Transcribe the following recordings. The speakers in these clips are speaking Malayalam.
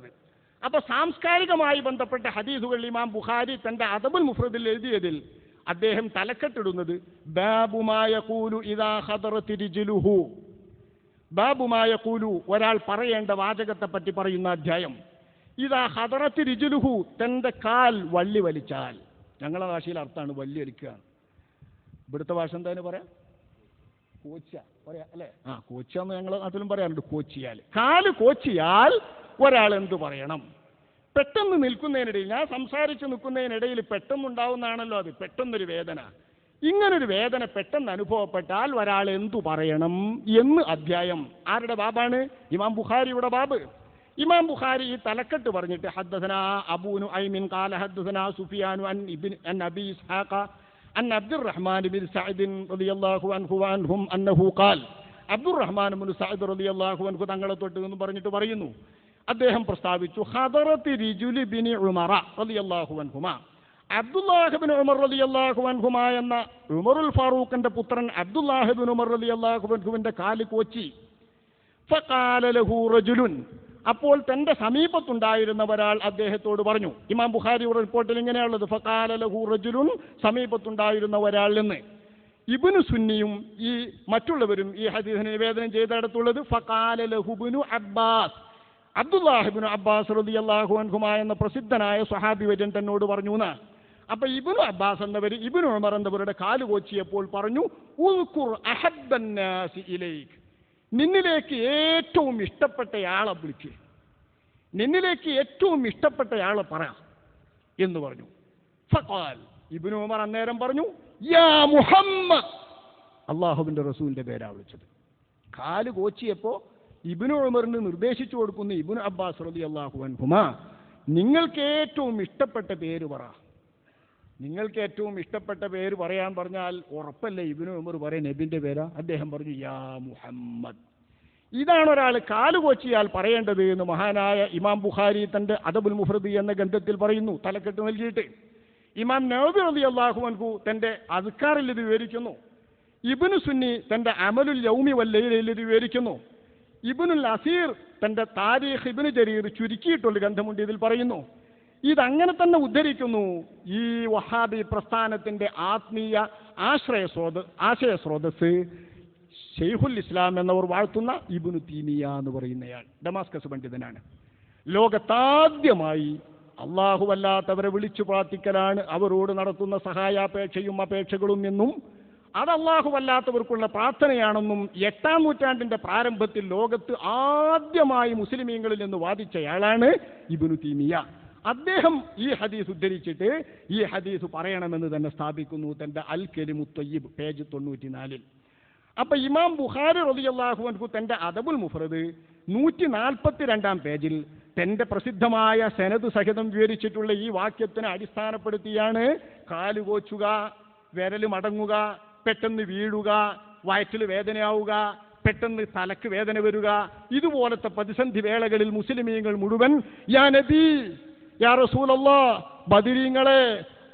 ബന്ധപ്പെട്ടത് അപ്പൊ സാംസ്കാരികമായി ബന്ധപ്പെട്ട ഹദീസുകൾ ഇമാം ബുഖാരി തന്റെ അദബുൽ മുഫ്രദിൽ എഴുതിയതിൽ അദ്ദേഹം തലക്കെട്ടിടുന്നത് ബാബുമായ കൂലു ഇതാ ഹദറത്തിരിജിലുഹു ബാബുമായ കൂലു ഒരാൾ പറയേണ്ട വാചകത്തെ പറ്റി പറയുന്ന അധ്യായം ഇതാ ഹദറത്ത് രിജുലുഹു തന്റെ കാൽ വള്ളി വലിച്ചാൽ. ഞങ്ങളുടെ ഭാഷയിൽ അർത്ഥമാണ് വള്ളി വലിക്കുക. ഇവിടുത്തെ ഭാഷ എന്താണ് പറയാ? കോച്ച. പറയാ അല്ലേ? ആ കോച്ച എന്ന് അതിലും പറയാറുണ്ട് കോച്ചിയാൽ. കാൽ കോച്ചിയാൽ ഒരാൾ എന്തു പറയണം? പെട്ടെന്ന് നിൽക്കുന്നതിനിടയിൽ ഞാൻ സംസാരിച്ച് നിൽക്കുന്നതിനിടയിൽ പെട്ടെന്നുണ്ടാവുന്നതാണല്ലോ അത്. പെട്ടെന്നൊരു വേദന. ഇങ്ങനൊരു വേദന പെട്ടെന്ന് അനുഭവപ്പെട്ടാൽ ഒരാൾ എന്തു പറയണം എന്ന് അധ്യായം. ആരുടെ ബാബാണ്? ഇമാം ബുഖാരിയുടെ ബാബ്. ഇമാം ബുഖാരി ഈ തലക്കെട്ട് പറഞ്ഞിട്ട് ഹദ്ദസന അബൂനു ഐമിൻ കാല ഹദ്ദസന സുഫിയാനു അൻ ഇബിൻ അൻ അബി ഇസ്ഹാഖ അൻ അബ്ദുറഹ്മാൻ ബിൻ സഅദിൻ റളിയല്ലാഹു അൻഹു അൻഹും അന്നഹു ഖാൽ. അബ്ദുറഹ്മാൻ ബിൻ സഅദ് റളിയല്ലാഹു അൻഹു തങ്ങളെ തൊട്ട് എന്ന് പറഞ്ഞിട്ട് പറയുന്നു. അദ്ദേഹം പ്രസ്താവിച്ചു ഹദറത്ത് റിജുലി ബിനി ഉമറ റളിയല്ലാഹു അൻഹുമ. അബ്ദുല്ലാഹിബിൻ ഉമർ റളിയല്ലാഹു അൻഹുമ എന്ന ഉമറുൽ ഫാറൂഖിന്റെ പുത്രൻ അബ്ദുല്ലാഹിബിൻ ഉമർ റളിയല്ലാഹു അൻഹുവിന്റെ കാൽ കോച്ചി. ഫഖാല ലഹു റജുലുൻ. അപ്പോൾ തന്റെ സമീപത്തുണ്ടായിരുന്ന ഒരാൾ അദ്ദേഹത്തോട് പറഞ്ഞു ഇമാം ബുഖാരിയുടെ റിപ്പോർട്ടിൽ ഇങ്ങനെയുള്ളത് ഫഖാല ലഹു റജുലുൻ സമീപത്തുണ്ടായിരുന്ന ഒരാൾ എന്ന്. ഇബ്നു സുന്നിയും ഈ മറ്റുള്ളവരും ഈ ഹദീസിനെ നിവേദനം ചെയ്തിടത്തുള്ളത് ഫഖാല ലഹുബിനു അബ്ബാസ്. അബ്ദുല്ലാഹിബിന് അബ്ബാസ് റളിയല്ലാഹു അൻഹുമ എന്ന പ്രസിദ്ധനായ സ്വഹാബി വര്യൻ തന്നോട് പറഞ്ഞു എന്ന് അപ്പൊ ഇബിനു അബ്ബാസ് എന്നവർ ഇബിനു ഉമർ എന്നവരുടെ കാൽ കോച്ചിയപ്പോൾ പറഞ്ഞു നിന്നിലേക്ക് ഏറ്റവും ഇഷ്ടപ്പെട്ടയാളെ വിളിക്ക്. നിന്നിലേക്ക് ഏറ്റവും ഇഷ്ടപ്പെട്ടയാളെ പറ എന്ന് പറഞ്ഞു. ഫഖാൽ ഇബ്നു ഉമർ അന്നേരം പറഞ്ഞു യാ മുഹമ്മദ്. അള്ളാഹുവിന്റെ റസൂലിന്റെ പേരാ വിളിച്ചത്. കാൽ കോച്ചിയപ്പോ ഇബ്നു ഉമറിന് നിർദ്ദേശിച്ചു കൊടുക്കുന്ന ഇബ്നു അബ്ബാസ് റബി അള്ളാഹു അൻഹുമ നിങ്ങൾക്ക് ഏറ്റവും ഇഷ്ടപ്പെട്ട പേര് പറ. നിങ്ങൾക്ക് ഏറ്റവും ഇഷ്ടപ്പെട്ട പേര് പറയാൻ പറഞ്ഞാൽ ഉറപ്പല്ലേ ഇബിനു ഉമർ പറയാൻ നബിന്റെ പേരാ? അദ്ദേഹം പറഞ്ഞു യാ മുഹമ്മദ്. ഇതാണ് ഒരാൾ കാൽ കോച്ചിയാൽ പറയേണ്ടത് എന്ന് മഹാനായ ഇമാം ബുഖാരി തന്റെ അദബുൽ മുഹൃദി എന്ന ഗ്രന്ഥത്തിൽ പറയുന്നു തലക്കെട്ട് നൽകിയിട്ട്. ഇമാം നവബി അലി അള്ളാഹു അൻഹു തന്റെ അസ്കാറിൽ ഇത് വിവരിക്കുന്നു. ഇബ്നു സുന്നി തന്റെ അമലുൽ യൗമി വല്ലയിൽ ഇത് വിവരിക്കുന്നു. ഇബ്നുൽ അസീർ തന്റെ താരീഖ് ഇബിന് ജരീർ ചുരുക്കിയിട്ടുള്ള ഗ്രന്ഥമുണ്ട് ഇതിൽ പറയുന്നു. ഇതങ്ങനെ തന്നെ ഉദ്ധരിക്കുന്നു. ഈ വഹാബി പ്രസ്ഥാനത്തിന്റെ ആത്മീയ ആശ്രയ സ്രോത ആശയ സ്രോതസ് ഷെയ്ഖുൽ ഇസ്ലാം എന്നവർ വാഴ്ത്തുന്ന ഇബിനു തീമിയ എന്ന് പറയുന്നയാൾ ഡമാസ്കസ് പണ്ഡിതനാണ്. ലോകത്താദ്യമായി അള്ളാഹുവല്ലാത്തവരെ വിളിച്ചു പ്രാർത്ഥിക്കലാണ് അവരോട് നടത്തുന്ന സഹായാപേക്ഷയും അപേക്ഷകളും എന്നും അത് അള്ളാഹുവല്ലാത്തവർക്കുള്ള പ്രാർത്ഥനയാണെന്നും എട്ടാം നൂറ്റാണ്ടിന്റെ പ്രാരംഭത്തിൽ ലോകത്ത് ആദ്യമായി മുസ്ലിമീങ്ങളിൽ നിന്ന് വാദിച്ചയാളാണ് ഇബ്നു തീമിയ. അദ്ദേഹം ഈ ഹദീസ് ഉദ്ധരിച്ചിട്ട് ഈ ഹദീസ് പറയണമെന്ന് തന്നെ സ്ഥാപിക്കുന്നു തന്റെ അൽ കെലിമുത്തയ്യബ് പേജ് തൊണ്ണൂറ്റിനാലിൽ. അപ്പൊ ഇമാം ബുഖാരി റളിയല്ലാഹു അൻഹു തന്റെ അദബുൽ മുഫറദ് നൂറ്റി നാൽപ്പത്തി രണ്ടാം പേജിൽ തന്റെ പ്രസിദ്ധമായ സനദ് സഹിതം വിവരിച്ചിട്ടുള്ള ഈ വാക്യത്തിനെ അടിസ്ഥാനപ്പെടുത്തിയാണ് കാലുകോച്ചുക വിരൽ മടങ്ങുക പെട്ടെന്ന് വീഴുക വയറ്റിൽ വേദനയാവുക പെട്ടെന്ന് തലക്ക് വേദന വരിക. ഇതുപോലത്തെ പ്രതിസന്ധി വേളകളിൽ മുസ്ലിമീങ്ങൾ മുഴുവൻ യാ നബി യാ റസൂലല്ലാ ബദിരീങ്ങളെ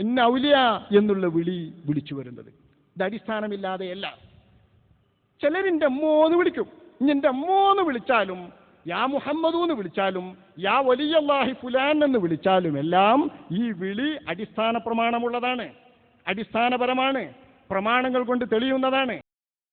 ഇന്ന ഔലിയ എന്നുള്ള വിളി വിളിച്ചു വരുന്നത്. ഇത് അടിസ്ഥാനമില്ലാതെയല്ല ചിലരിന്റെ അമ്മോന്ന് വിളിക്കും. നിന്റെ അമ്മോന്ന് വിളിച്ചാലും യാ മുഹമ്മദു എന്ന് വിളിച്ചാലും യാ വലിയല്ലാഹി ഫുലാൻ എന്ന് വിളിച്ചാലും എല്ലാം ഈ വിളി അടിസ്ഥാന പ്രമാണമുള്ളതാണ് അടിസ്ഥാനപരമാണ്. പ്രമാണങ്ങൾ കൊണ്ട് തെളിയുന്നതാണ്.